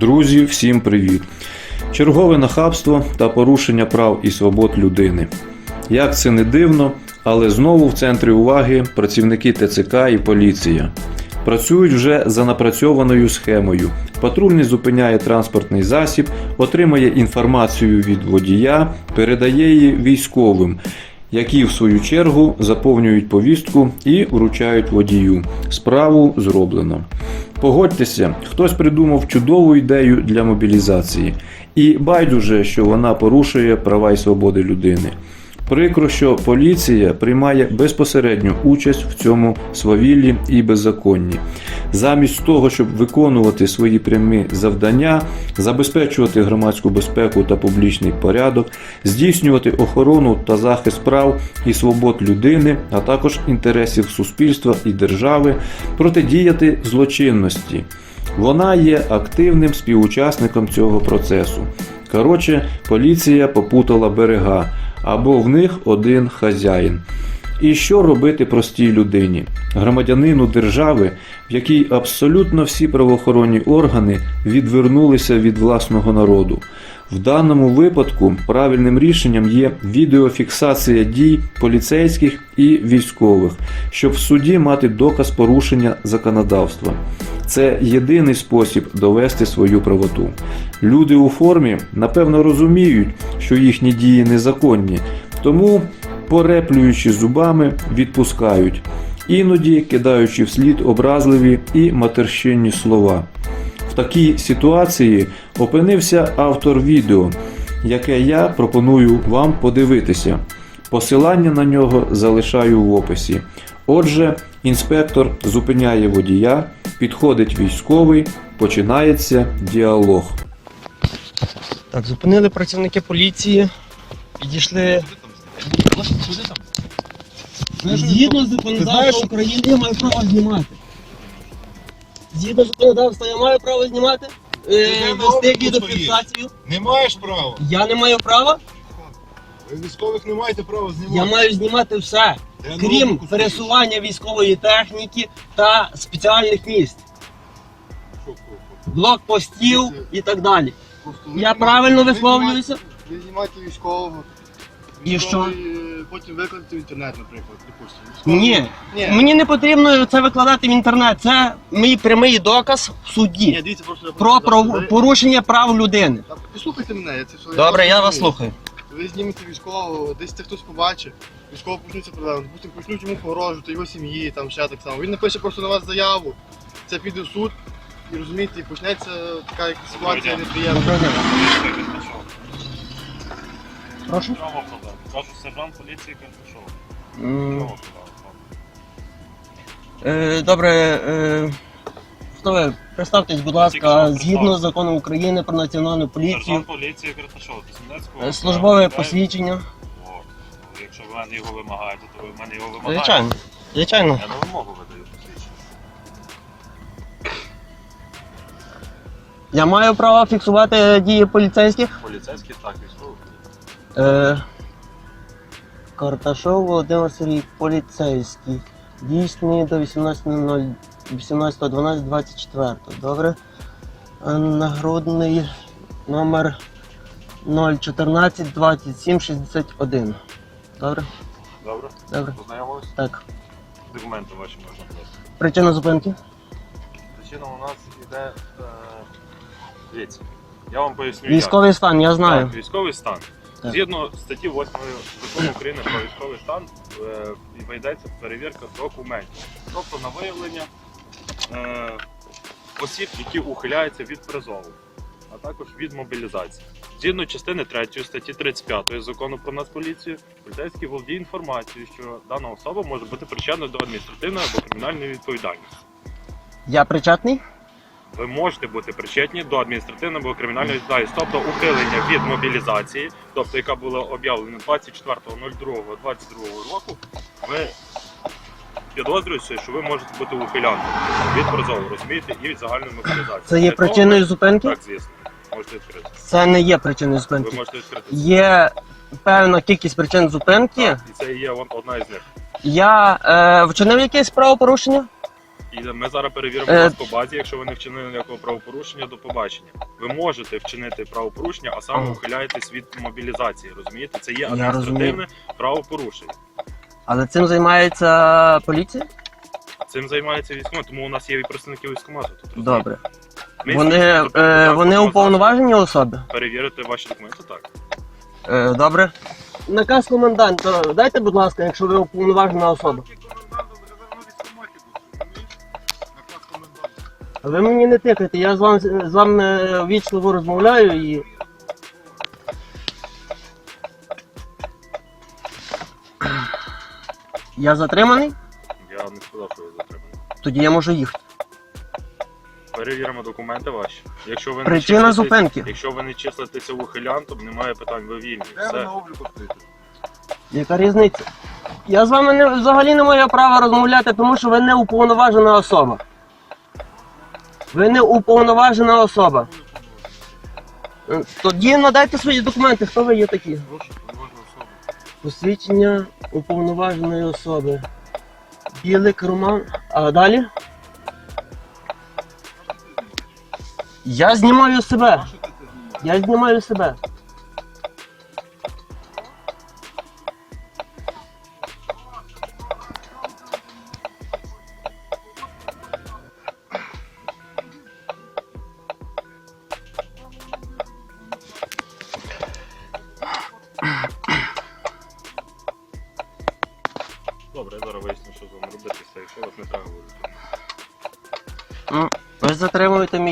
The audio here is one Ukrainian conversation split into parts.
Друзі, всім привіт! Чергове нахабство та порушення прав і свобод людини. Як це не дивно, але знову в центрі уваги працівники ТЦК і поліція. Працюють вже за напрацьованою схемою. Патрульний зупиняє транспортний засіб, отримає інформацію від водія, передає її військовим, які в свою чергу заповнюють повістку і вручають водію. Справу зроблено. Погодьтеся, хтось придумав чудову ідею для мобілізації, і байдуже, що вона порушує права і свободи людини. Прикро, що поліція приймає безпосередню участь в цьому свавіллі і беззаконні. Замість того, щоб виконувати свої прямі завдання, забезпечувати громадську безпеку та публічний порядок, здійснювати охорону та захист прав і свобод людини, а також інтересів суспільства і держави, протидіяти злочинності. Вона є активним співучасником цього процесу. Коротше, поліція попутала берега, або в них один хазяїн. І що робити простій людині, громадянину держави, в якій абсолютно всі правоохоронні органи відвернулися від власного народу? В даному випадку правильним рішенням є відеофіксація дій поліцейських і військових, щоб в суді мати доказ порушення законодавства. Це єдиний спосіб довести свою правоту. Люди у формі напевно розуміють, що їхні дії незаконні, тому, пореплюючи зубами, відпускають, іноді кидаючи вслід образливі і матерщинні слова. В такій ситуації опинився автор відео, яке я пропоную вам подивитися. Посилання на нього залишаю в описі. Отже, інспектор зупиняє водія, підходить військовий, починається діалог. Так, зупинили працівники поліції, підійшли. Згідно законодавства України я маю право знімати. Згідно законодавства я маю право знімати. Е, вести відеофіксацію. Не маєш права. Я не маю права, Ви військових не маєте права знімати. я маю знімати все, крім пересування військової техніки та спеціальних місць, Що, що, що? блокпостів і так далі. Я правильно висловлююся? Ви знімаєте військового. І Військовий, е, Потім викладете в інтернет, наприклад, допустимо. Ні. Ні. Мені не потрібно це викладати в інтернет. Це мій прямий доказ в суді. Ні, дивіться, просто про ви- порушення прав людини. Послухайте мене, я це все. Добре, я вас слухаю. Ви знімете військового, десь це хтось побачить, військово почнуться проблеми, допустим, почнуть йому погрожувати, його сім'ї, там ще так само. Він напише просто на вас заяву, це піде в суд, і розумієте, і почнеться така якась ситуація неприємна. Прошу. Чого подав? Кажу, сержант поліції Карпашов. М, Чого подав? е, Добре, е, хто? Представтесь, будь ласка, згідно представився. закону України про національну поліцію, Сержант поліції Карташов, Деснецького. е, службове посвідчення. От. Якщо ви мене його вимагаєте, то ви в мене його вимагаєте. Звичайно, звичайно. Я на вимогу видаю посвідчення. Я маю право фіксувати дії поліцейських. Поліцейський так, військовий. Е, Карташов Володимир Сергій, поліцейський. Дійсний до 18.00 18.12.24. Добре. Е, Нагрудний номер 014 27 61. Добре? Добре? Добре. Познайомились? Так. Документи ваші можна просто. Причина зупинки? Причина у нас іде. Е... Дивіться. Я вам поясню. як. Військовий стан, я знаю. Так, військовий стан. Так. Згідно статті 8 закону України про військовий стан е, і йдеться перевірка документів. Тобто на виявлення е, осіб, які ухиляються від призову, а також від мобілізації. Згідно частини 3 статті 35 закону про нацполіцію, поліцейський володіє інформацією, що дана особа може бути причетна до адміністративної або кримінальної відповідальності. Я причетний? Ви можете бути причетні до адміністративної або кримінальної відповідальності, тобто ухилення від мобілізації, тобто яка була об'явлена 24.02.22 року, ви підозрюєте, що ви можете бути ухилянтом від призову, розумієте, і від загальної мобілізації. Це є Для того причиною ви- зупинки? Так, звісно. Можете відкрити. Це не є причиною Ви зупинки. можете відкрити. Є певна кількість причин зупинки. Так, і це є одна із них. Я е, вчинив якесь правопорушення? І ми зараз перевіримо Е, вас по базі, якщо ви не вчинили ніякого правопорушення до побачення. Ви можете вчинити правопорушення, а саме Ага. ухиляєтесь від мобілізації. Розумієте? Це є Я адміністративне правопорушення. Але цим займається поліція? Цим займається військкомат, тому у нас є і представники військкомату. Тут? Добре. Ми Вони, е, вони уповноважені особи? Перевірити ваші документи, так. Е, добре. Наказ коменданта. Дайте, будь ласка, якщо ви уповноважена особа. Ви мені не тикайте, я з вами, з вами вічливо розмовляю і. Я затриманий, Я не сказав, що ви затримані. тоді я можу їхати. Перевіримо документи ваші. Якщо ви не Причина числитесь- зупинки. Якщо ви не числитеся ухилянтом, немає питань, ви вільні. Де Все. на обліку стоїте? Яка різниця? Я з вами не, взагалі не маю права розмовляти, тому що ви не уповноважена особа. Ви не уповноважена особа. Е, Тоді надайте свої документи, хто ви є такі? Прошу. Посвідчення уповноваженої особи. Білик Роман. А далі? Я знімаю себе. Я знімаю себе.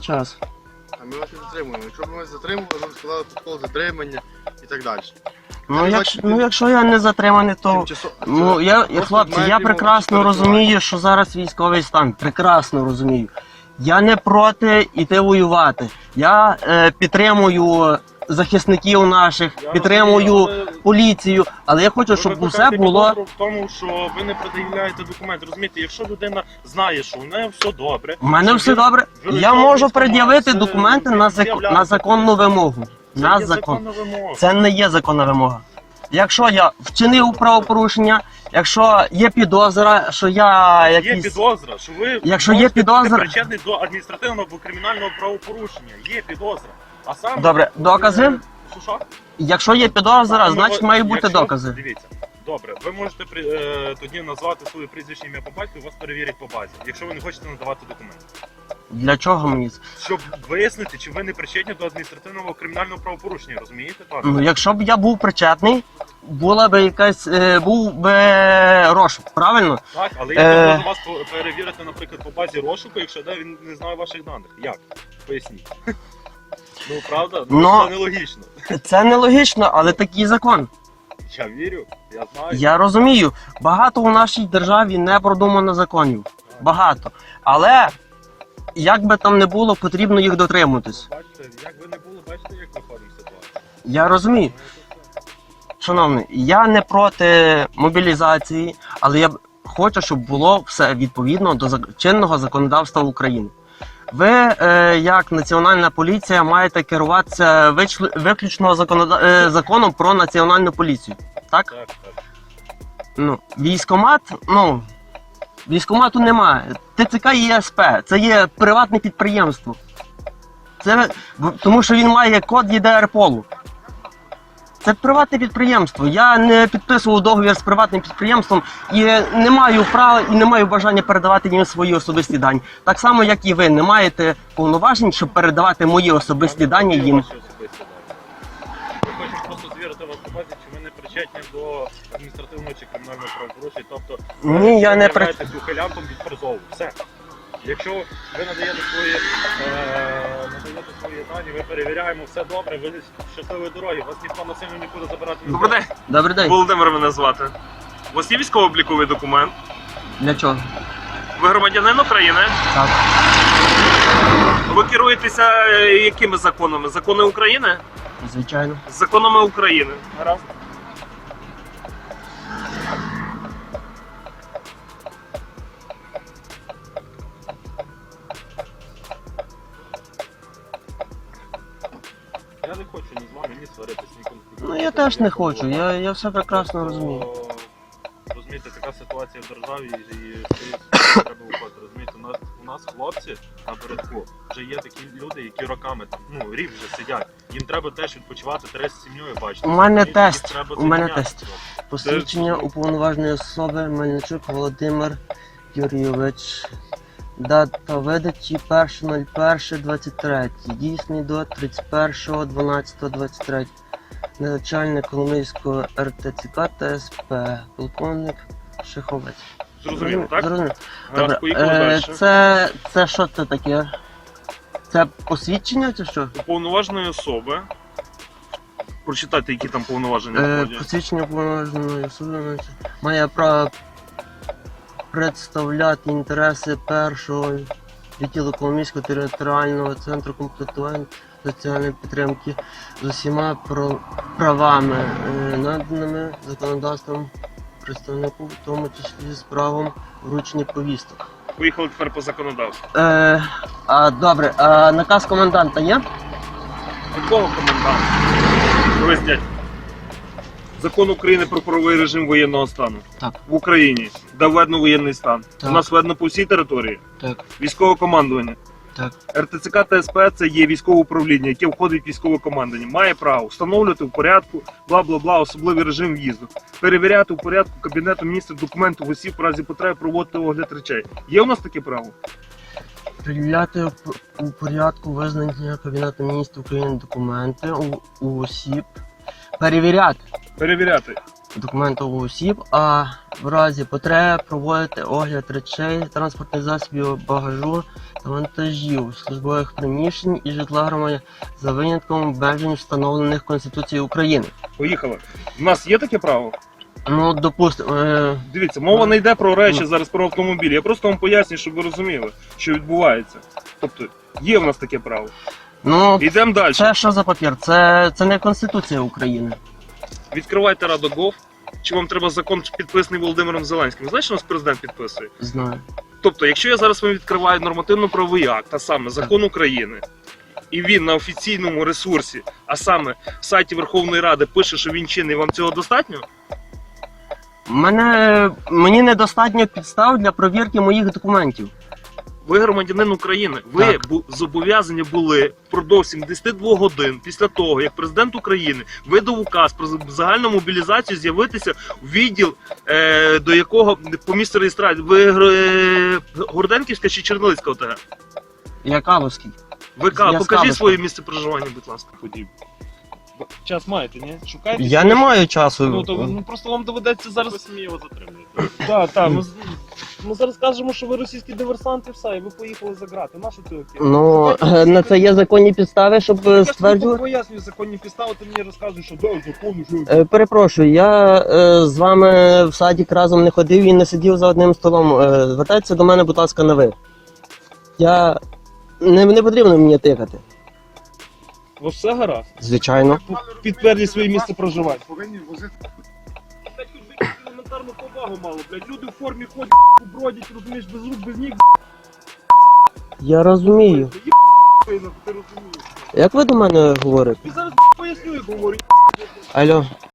Затримуєте час. А ми вас не затримуємо. Якщо б ми вас затримували, б сказали протокол затримання і так далі. Ну, якщо, ну якщо я не затриманий, то. Тимчасо- Ну, я, Просто хлопці, я маємо прекрасно розумію, що зараз військовий стан. Прекрасно розумію. Я не проти йти воювати. Я е, підтримую захисників наших, Я підтримую розумію, але поліцію, але я хочу, щоб усе було. в тому, що ви не пред'являєте документ. Розумієте, якщо людина знає, що у неї все добре, У мене що все ви- добре. ви Я можу пред'явити це документи на, зак... на законну вимогу. Це На є закон. законна вимога. Це не є законна вимога. Якщо я вчинив правопорушення, якщо є підозра, що я Є якийсь. підозра, що ви Якщо є можете підозра- причетний до адміністративного або кримінального правопорушення. Є підозра. А саме Добре, докази? Що, що? Якщо є підозра, значить мають бути якщо- докази. Дивіться, добре, ви можете при- е, тоді назвати своє прізвище ім'я по батьку, і вас перевірять по базі, якщо ви не хочете надавати документи. Для чого мені це? Щоб вияснити, чи ви не причетні до адміністративного кримінального правопорушення, розумієте? Так? Ну, якщо б я був причетний, була би якась е, був би розшук, правильно? Так, але я Е. можу вас по- перевірити, наприклад, по базі розшуку, якщо де він не знає ваших даних. Як? Поясніть. Ну правда? Ну, Ну, це нелогічно. Це нелогічно, але такий закон. Я вірю, я знаю. Я розумію, багато у нашій державі не продумано законів. Багато. Але як би там не було, потрібно їх дотримуватись. Бачите, як ви не було, бачите, як виходимо з ситуації. Я розумію. Шановний, я не проти мобілізації, але я хочу, щоб було все відповідно до чинного законодавства України. Ви, е, як національна поліція, маєте керуватися виключно е, законом про національну поліцію. Так? Так, так. Ну, військомат, ну, військомату немає. ТЦК і ЄСП, це є приватне підприємство. Це, тому що він має код ЄДР полу. Це приватне підприємство. Я не підписував договір з приватним підприємством і не маю права і не маю бажання передавати їм свої особисті дані. Так само, як і ви не маєте повноважень, щоб передавати мої особисті дані їм. хочемо просто звірити вас по базі, чи ви не причетні до адміністративного чи кримінального правопорушення. Тобто Ні, я не при... являєтесь ухилянтом від призову. Все. Якщо ви надаєте свої, е, надаєте свої дані, ми перевіряємо, все добре, ви щасливої дороги, вас ніхто насильно нікуди забирати не Добрий буде. день, Добрий день. Володимир мене звати. У вас є військово-обліковий документ? Для чого? Ви громадянин України? Так. Ви керуєтеся е, якими законами? Закони України? Звичайно. З законами України. Гаразд. Я не хочу ні з вами, ні сваритися, ні конфліктувати. Ну я теж не хочу, я, я все прекрасно розумію. Розумієте, така ситуація в державі і, скоріше треба виходити. Розумієте, у нас, у нас хлопці напередку вже є такі люди, які роками там, ну, рік вже сидять. Їм треба теж відпочивати, треба з сім'єю бачити. У мене Розумієте, їх тест, треба у мене тест. Посвідчення уповноваженої особи Мельничук Володимир Юрійович. Дата видачі 1.01.23. Дійсний до 31.12.23. Начальник Коломийського РТЦК ТСП. Полковник Шиховець. Зрозуміло, так? Зрозуміло. Гаразд, Добре. поїхали Е, далі. це, це що це таке? Це посвідчення чи що? Уповноваженої особи. Прочитайте, які там повноваження Е, входять. посвідчення уповноваженої особи значить, має право представляти інтереси першого відділу Коломійського територіального центру комплектування соціальної підтримки з усіма правами, е, наданими законодавством представнику, в тому числі з правом вручення повісток. Поїхали тепер по законодавству. Е, а, добре, а наказ коменданта є? Якого коменданта? Дивись, дядь. Закон України про правовий режим воєнного стану. Так. В Україні, де введено воєнний стан. Так. У нас введено по всій території. Так. Військове командування. Так. РТЦК та СП це є військове управління, яке входить в військове командування. Має право встановлювати в порядку, бла бла бла, особливий режим в'їзду, перевіряти у порядку Кабінету міністрів документи в осіб в разі потреби проводити огляд речей. Є у нас таке право? Приділяти у- у порядку визнання Кабінету міністрів України документи у, у осіб. Перевіряти Перевіряти. документи у осіб, а в разі потреби проводити огляд речей, транспортних засобів, багажу та вантажів, службових приміщень і житла громадян за винятком обмежень, встановлених Конституцією України. Поїхали. У нас є таке право? Ну, допустимо, е, Дивіться, мова не йде про речі зараз про автомобіль. Я просто вам пояснюю, щоб ви розуміли, що відбувається. Тобто є в нас таке право. ну Йдемо далі. це що за папір? Це, це не Конституція України. Відкривайте Радогов. Чи вам треба закон підписаний Володимиром Зеленським? Знаєш, що нас президент підписує? Знаю. Тобто, якщо я зараз вам відкриваю нормативно-правовий акт, а саме закон України, і він на офіційному ресурсі, а саме в сайті Верховної Ради пише, що він чинний, вам цього достатньо? Мене мені недостатньо підстав для провірки моїх документів. Ви громадянин України. Ви Так. бу- зобов'язані були впродовж 72 годин після того, як президент України видав указ про за- загальну мобілізацію, з'явитися в відділ, е, до якого по місцю реєстрації. Ви е, Горденківська чи Чернилицька ОТГ? Я Каловський. ВК, Я з покажіть Калуша. своє місце проживання, будь ласка. Час маєте, ні? Шукайте. Я не маю часу. Ну, то, ну просто вам доведеться зараз. Самі його затримуєте. Так, так. Ми, з- ми зараз кажемо, що ви російські диверсанти, все, і ви поїхали за грати. Нащо ти окей? Ну, е, на це є законні підстави, щоб е, стверджувати. пояснюю законні підстави, ти мені розказуєш, що да, закон, що Е, Перепрошую, я е, з вами в садік разом не ходив і не сидів за одним столом. Е, Звертайтеся до мене, будь ласка, на ви. Я не, не потрібно мені тикати. У вас все гаразд? Звичайно. Підтверді своє місце проживання. Повинні возити. Блять, тут ви елементарну повагу мало, блядь. Люди в формі ходять, бродять, розумієш, без рук, без ніг, Я розумію. ти розумієш. Як ви до мене говорите? Ти зараз поясню, як говорю. Алло.